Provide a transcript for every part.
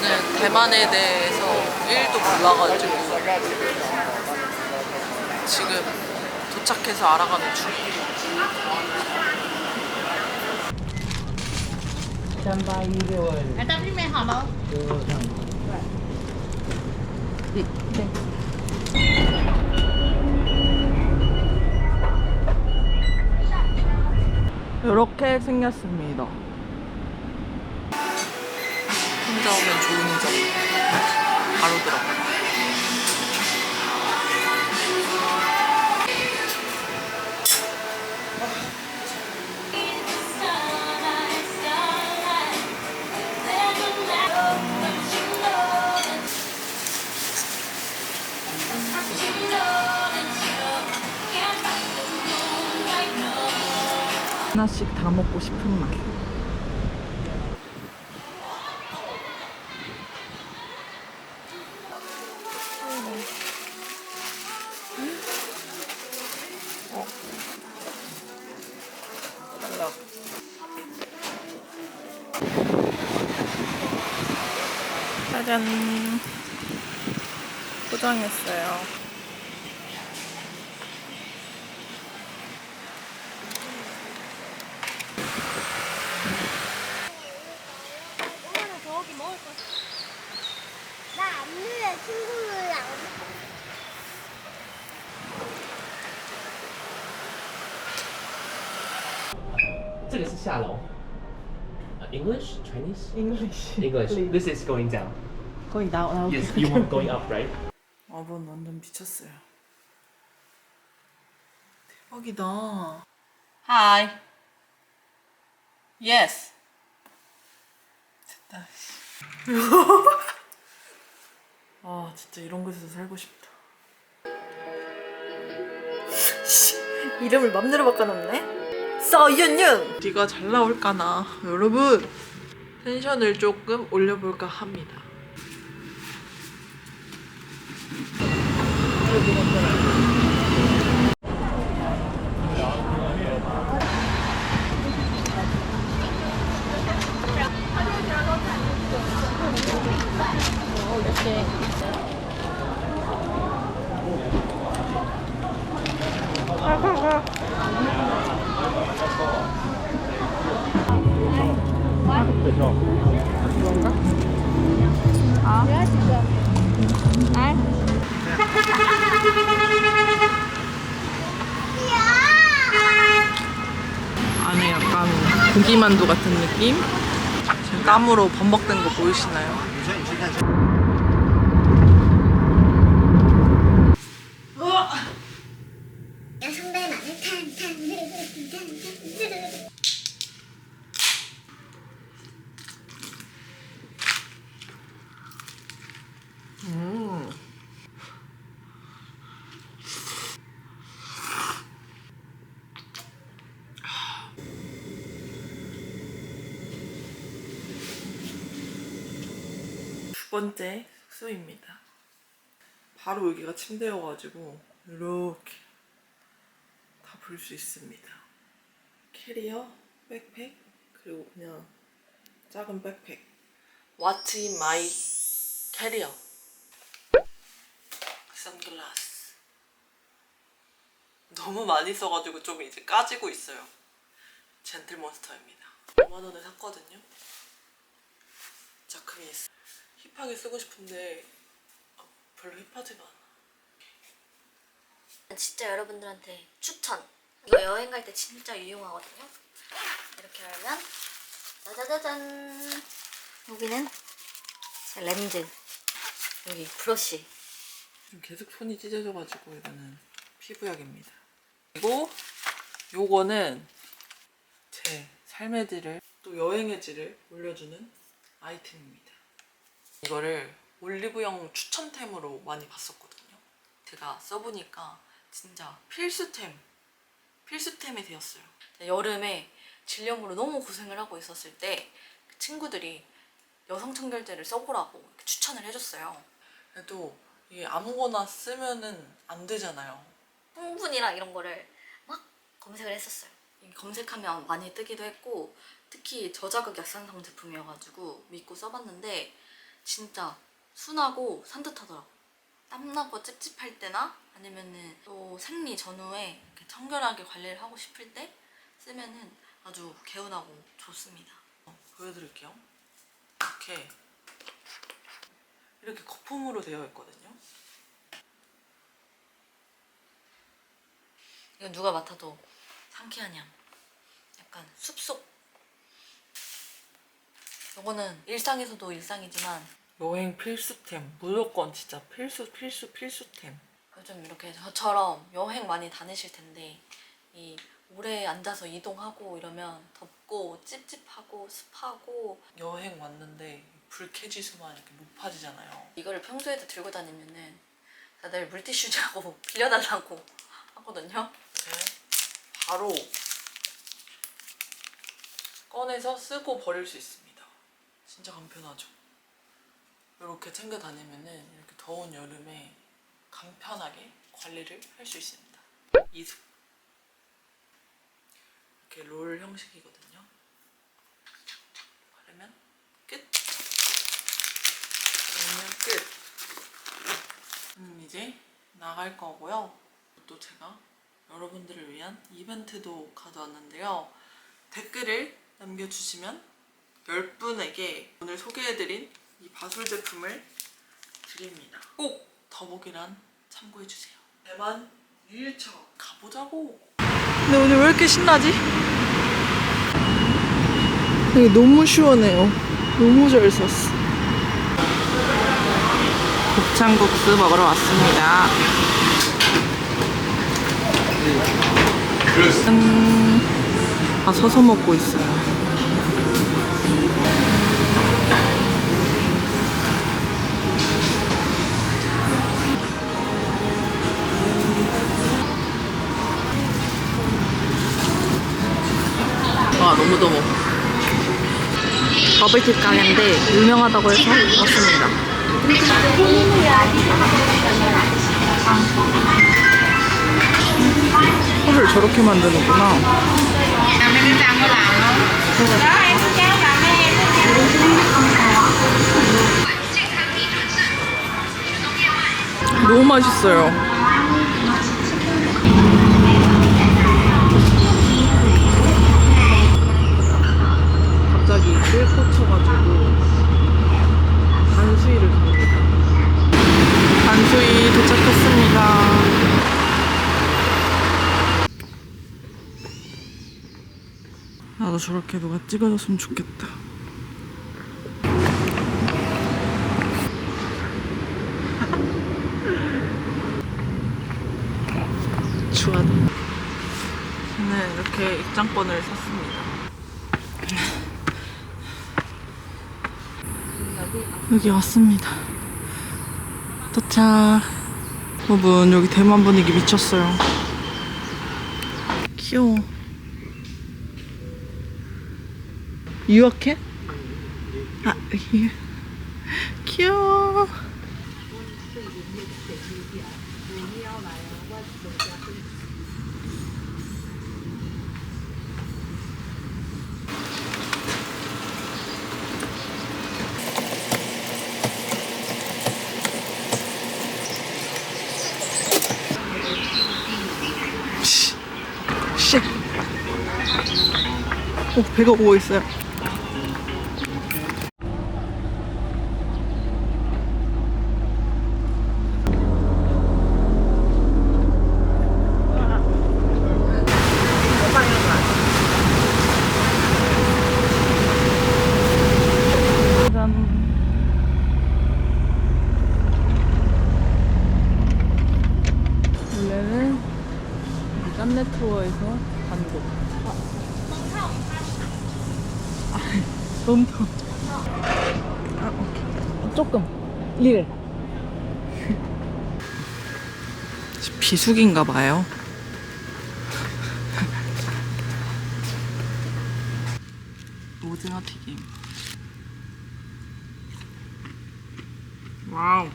저는 대만에 대해서 1도 몰라가지고 지금 도착해서 알아가는 중이에요. 이렇게 생겼습니다. 혼자 오면 좋은 점. 바로 들어가. 하나씩 다 먹고 싶은 맛. 下楼。Uh, English, Chinese, English. English. This is going down. going down. Yes, you want going up, right? 아번 완전 미쳤어요. 대박이다. Hi. Yes. 됐다. 아 진짜 이런 곳에서 살고 싶다. 이름을 맘대로 바꿔놨네. 서윤윤. 네가 잘 나올까나 여러분 텐션을 조금 올려볼까 합니다. 느낌? 지금 땀으로 범벅된 거 보이시나요? 번째 숙소입니다. 바로 여기가 침대여가지고 이렇게 다 볼 수 있습니다. 캐리어, 백팩, 그리고 그냥 작은 백팩. What's in my 캐리어? 선글라스. 너무 많이 써가지고 좀 이제 까지고 있어요. 젠틀몬스터입니다. 5만 원에 샀거든요. 자크미 있어. 힙하게 쓰고 싶은데 어, 별로 힙하지가 않아. 진짜 여러분들한테 추천. 이거 여행 갈 때 진짜 유용하거든요. 이렇게 열면 짜자자잔. 여기는 제 렌즈. 여기 브러쉬. 지금 계속 손이 찢어져가지고 이거는 피부약입니다. 그리고 요거는 제 삶의 질을 또 여행의 질을 올려주는 아이템입니다. 이거를 올리브영 추천템으로 많이 봤었거든요. 제가 써보니까 진짜 필수템, 필수템이 되었어요. 여름에 질염으로 너무 고생을 하고 있었을 때그 친구들이 여성 청결제를 써보라고 추천을 해줬어요. 그래도 이게 아무거나 쓰면은 안 되잖아요. 성분이랑 이런 거를 막 검색을 했었어요. 검색하면 많이 뜨기도 했고 특히 저자극 약산성 제품이어가지고 믿고 써봤는데 진짜 순하고 산뜻하더라고. 땀나고 찝찝할 때나 아니면은 또 생리 전후에 청결하게 관리를 하고 싶을 때 쓰면은 아주 개운하고 좋습니다. 어, 보여드릴게요. 이렇게 이렇게 거품으로 되어 있거든요. 이건 누가 맡아도 상쾌한 향. 약간 숲속. 요거는 일상에서도 일상이지만 여행 필수템 무조건 진짜 필수 필수 필수템. 요즘 이렇게 저처럼 여행 많이 다니실 텐데 이 오래 앉아서 이동하고 이러면 덥고 찝찝하고 습하고 여행 왔는데 불쾌지수만 이렇게 높아지잖아요. 이거를 평소에도 들고 다니면은 다들 물티슈냐고 빌려달라고 하거든요. 이렇게 바로 꺼내서 쓰고 버릴 수 있습니다. 진짜 간편하죠. 이렇게 챙겨 다니면은 이렇게 더운 여름에 간편하게 관리를 할 수 있습니다. 이수 이렇게 롤 형식이거든요. 바르면 끝. 바르면 끝. 저는 이제 나갈 거고요. 또 제가 여러분들을 위한 이벤트도 가져왔는데요. 댓글을 남겨주시면 10분에게 오늘 소개해드린 이 바술 제품을 드립니다. 꼭 더보기란 참고해주세요. 대만 1차 가보자고! 근데 오늘 왜 이렇게 신나지? 여기 너무 시원해요. 너무 잘 샀어. 곱창국수 먹으러 왔습니다. 짠. 아, 서서 먹고 있어요. 너무 더워. 버블티 가게인데 유명하다고 해서 왔습니다. 꿀을 저렇게 만드는구나. 너무 맛있어요. 갑자기 실 꽂혀가지고 단수이를 갑니다. 단수이 도착했습니다. 나도 저렇게 누가 찍어줬으면 좋겠다. 좋아. 저는 이렇게 입장권을 샀습니다. 여기 왔습니다. 도착. 여러분 여기 대만 분위기 미쳤어요. 귀여워. 유학해? 아, 예. 귀여워. 씨. 오, 배가 오고 있어요. 짠. 원래는 이 깜네 투어에서 간 곳. 아, 너무 더워. 아, 오케이. 조금. 일. 비수기인가 봐요. 오징어 튀김. 와우.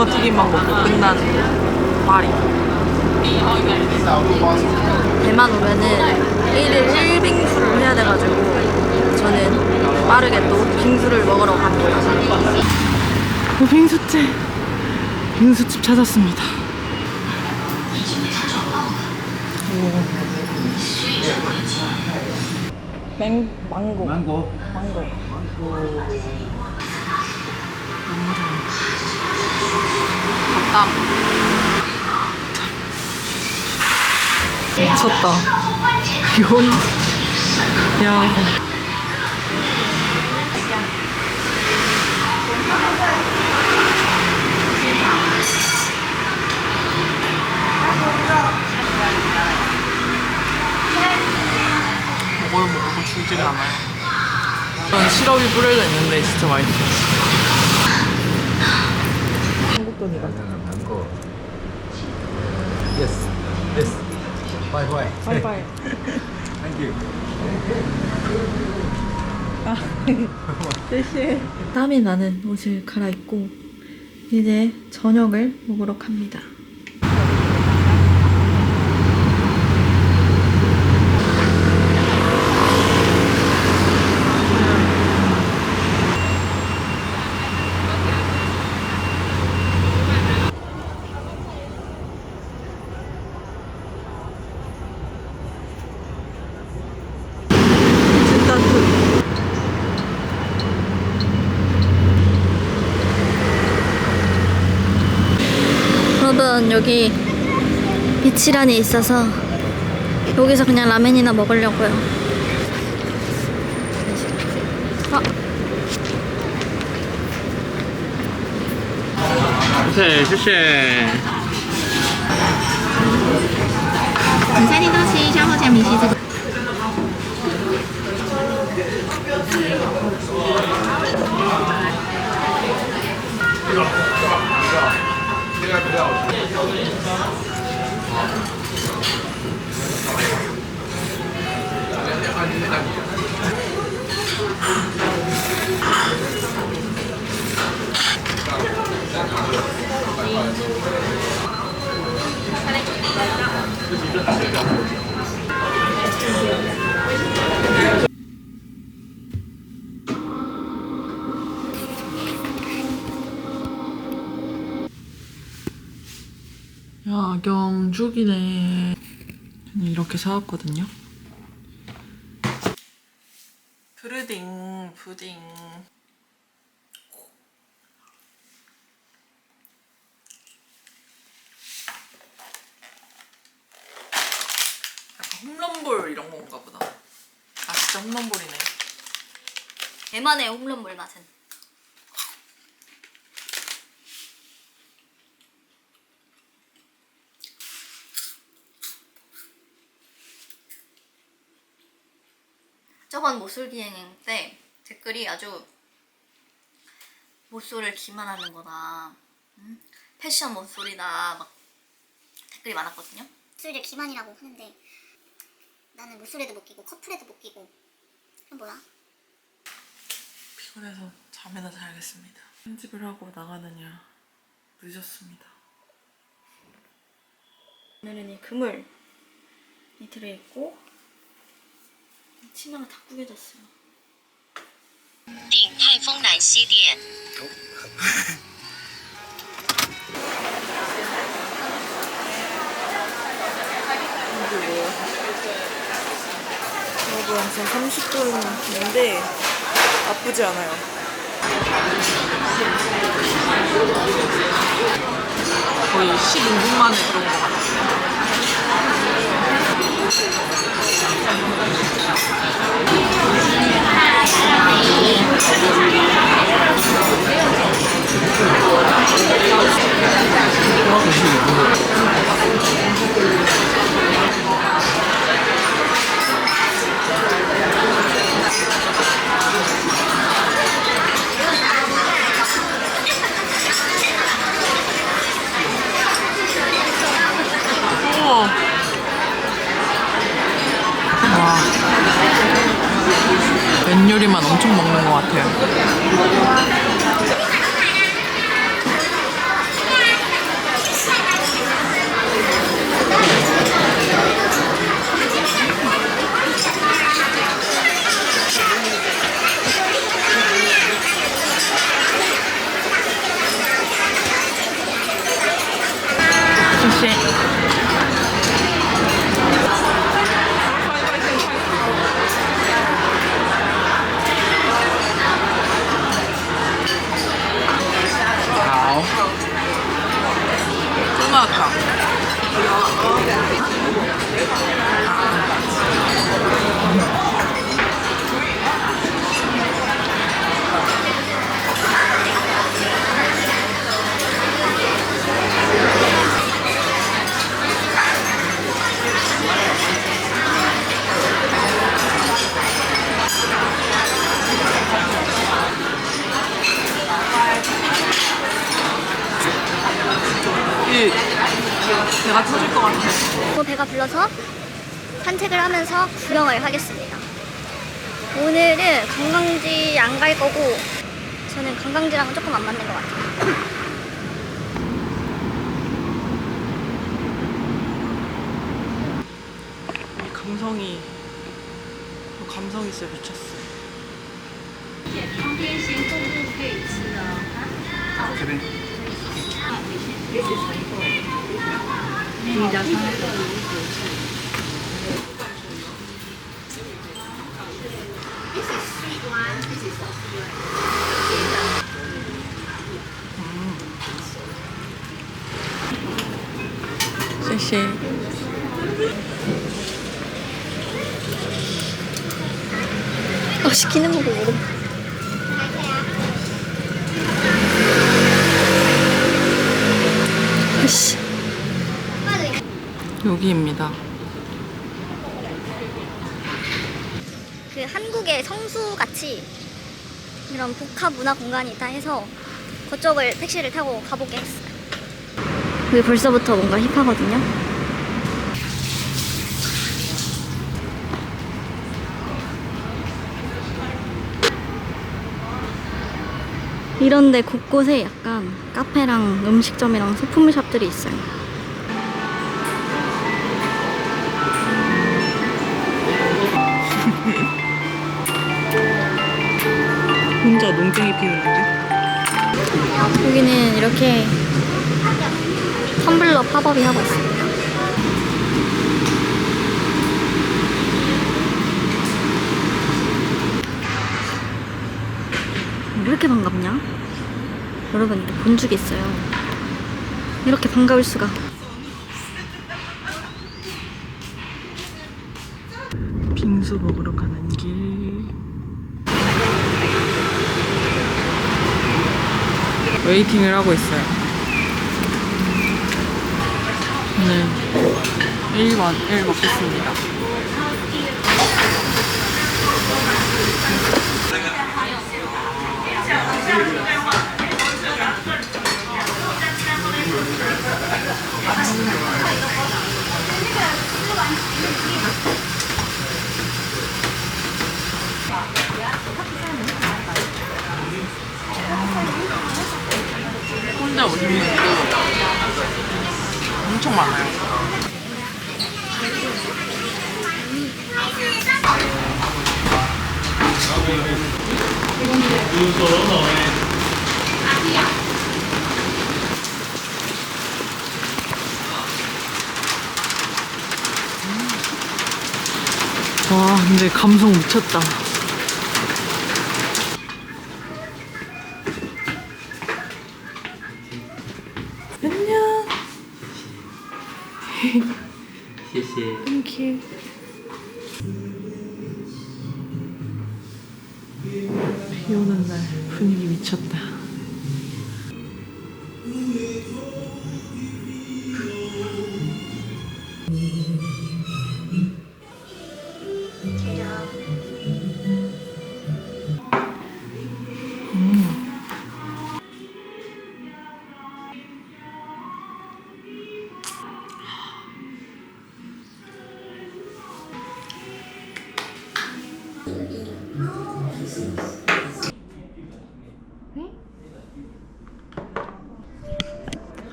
오징어 튀김만 먹고 끝난 파리. 배만 오면은 1일 1빙수를 해야 돼가지고 저는 빠르게 또 빙수를 먹으러 갑니다. 빙수집. 빙수집 찾았습니다. 맹 망고. 망고. 망고. 닭 강. 미쳤다. 이건 야. 먹으면 먹고 줄지가 않아요. 이런 시럽이 뿌려져 있는데 진짜 맛있어요. 한국 돈이다. 망고. Yes. Yes. Bye bye. 바이바이. Thank you. 땀이 나는 옷을 갈아입고 이제 저녁을 먹으러 갑니다. 여러분 여기 비치란이 있어서 여기서 그냥 라면이나 먹으려고요. 아, 谢谢，谢谢。你下订东西，稍后加明细 嗯好的好的好的嗯好的好嗯好的好的嗯好的好的好好好好 야경 죽이네. 저는 이렇게 사왔거든요. 푸르딩, 푸딩. 약간 홈런볼 이런 건가 보다. 아 진짜 홈런볼이네. 대만의 홈런볼 맛은. 저번 모쏠 기행 때 댓글이 아주 모쏠을 기만하는 거다. 음? 패션 모쏠이다. 막 댓글이 많았거든요. 술을 기만이라고 하는데 나는 무술에도 못 끼고 커플에도 못 끼고 그럼 뭐야? 피곤해서 잠이나 자야겠습니다. 편집을 하고 나가느냐 늦었습니다. 오늘은 이 그물 이 들어있고 치마가 다 구겨졌어요. 订泰丰南西店。 여러분 지금 30분인데 나쁘지 않아요. 거의 15분 만에 그런 것 같아요. 이 배가 터질 것 같아. 또 배가 불러서 산책을 하면서 구경을 하겠습니다. 오늘은 관광지 안 갈 거고 저는 관광지랑은 조금 안 맞는 것 같아요. 이 감성이 이 감성이 진짜 미쳤어. 음. 谢谢。 어, 시키는 거고 모르 아씨. 여기입니다. 그 한국의 성수 같이 이런 복합 문화 공간이 있다 해서 그쪽을 택시를 타고 가보게 했어요. 여기 벌써부터 뭔가 힙하거든요. 이런데 곳곳에 약간 카페랑 음식점이랑 소품샵들이 있어요. 혼자 농땡이 피우는데? 여기는 이렇게 텀블러 팝업이 하고 있습니다. 왜 이렇게 반갑냐? 여러분 이거 본 적이 있어요. 이렇게 반가울 수가. 빙수 먹으러 가는 길. 웨이팅을 하고 있어요. 오늘 1번 1 먹겠습니다. 혼자 오시는 분도 엄청 많아요. 와, 근데 감성 미쳤다. 안녕. 谢谢。Thank you. 비 오는 날 분위기 미쳤다.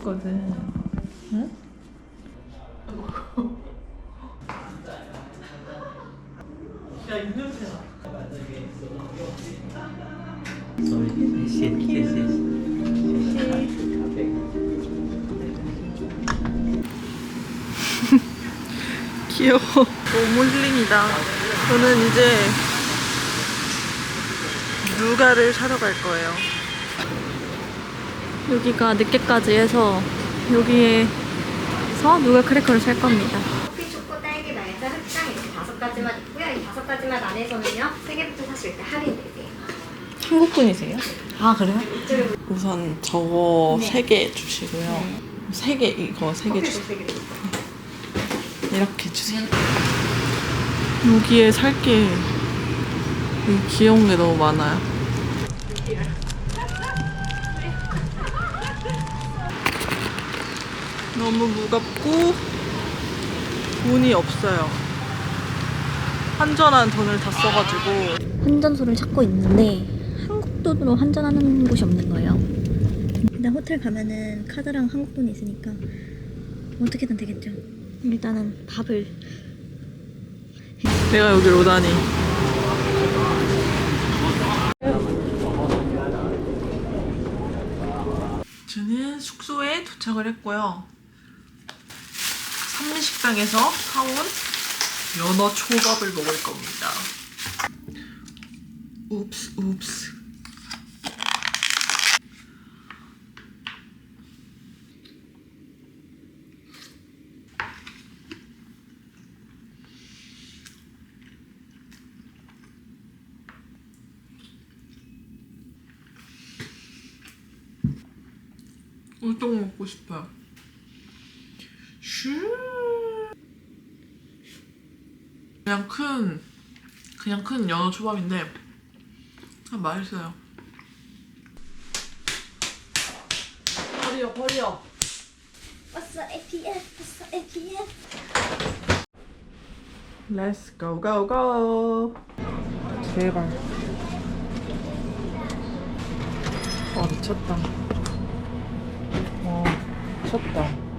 했거든. 응? 야, 이냄새나. 귀여워. 너무 힐링이다. 저는 이제 누가를 사러 갈 거예요. 여기가 늦게까지 해서 여기에 가서 누가 크래커를 살 겁니다. 커피, 초코, 딸기, 말차, 흑당 이렇게 다섯 가지만 있고요. 이 다섯 가지만 안에서는요. 세 개부터 사실 때 할인되세요. 한국 분이세요? 아 그래요? 우선 저거 세개 주시고요. 세 개 이거 세 개 주세요. 이렇게 주세요. 여기에 살게 귀여운 게 너무 많아요. 너무 무겁고 돈이 없어요. 환전한 돈을 다 써가지고 환전소를 찾고 있는데 한국 돈으로 환전하는 곳이 없는 거예요. 일단 호텔 가면은 카드랑 한국 돈이 있으니까 어떻게든 되겠죠. 일단은 밥을 내가 여기로 오다니. 저는 숙소에 도착을 했고요. 삼리식당에서 사온 연어 초밥을 먹을 겁니다. 웁스, 웁스. 우동 먹고 싶어요. 그냥 큰 그냥 큰 연어 초밥인데 그냥 맛있어요. 버려 버려. 왔어 APF 왔어 APF Let's go go go. 제발. 와 미쳤다. 와 미쳤다.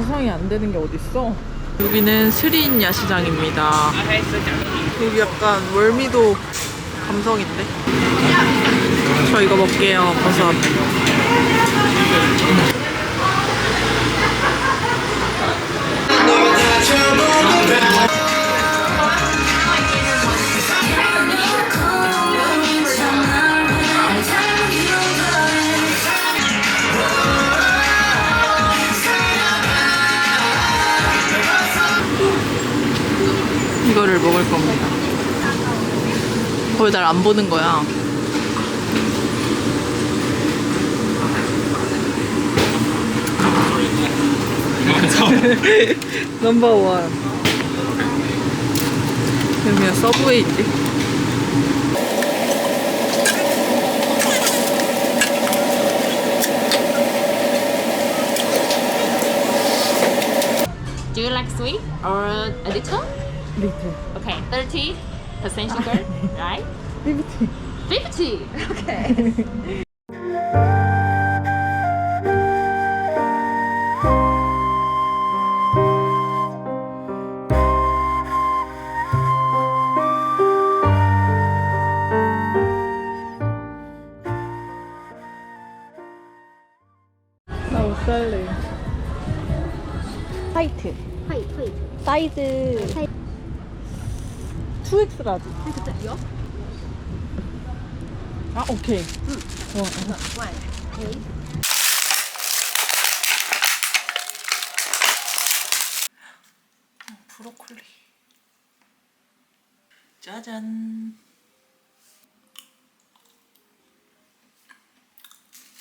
아, 세상에 안 되는 게 어딨어? 여기는 스린 야시장입니다. 여기 약간 월미도 감성인데? 저 이거 먹게요, 버섯. 이거를 먹을 겁니다. 왜 날 안 보는 거야? 넘버 원. 그냥 서브웨이지. Do you like sweet or a little? 리틀. Okay, 30 percent sugar, right? 50. 50. Okay. 나 못 살래. 화이트. 화이트 화이트 사이즈 2X 라지. 그쵸 이거? 아, 오케이. 와, 어, 브로콜리. 짜잔.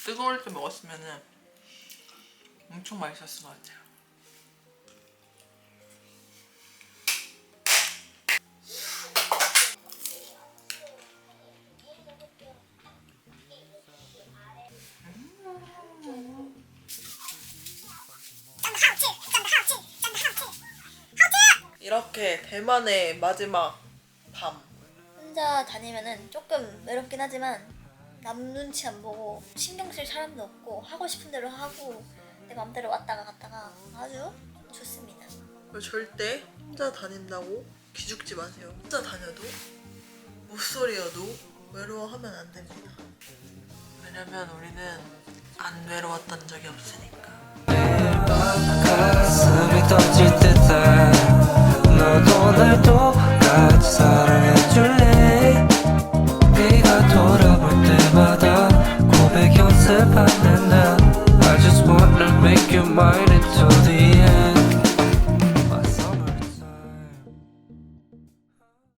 뜨거울 때 먹었으면은 엄청 맛있었을 것 같아요. 이렇게 대만의 마지막 밤. 혼자 다니면은 조금 외롭긴 하지만 남 눈치 안 보고 신경 쓸 사람도 없고 하고 싶은 대로 하고 내 맘대로 왔다가 갔다가 아주 좋습니다. 절대 혼자 다닌다고 기죽지 마세요. 혼자 다녀도 모쏠이어도 외로워하면 안 됩니다. 왜냐면 우리는 안 외로웠던 적이 없으니까. 넌 오늘도 같이 사랑해줄래? 네가 돌아볼 때마다 고백 연습하는 나 I just wanna make you mine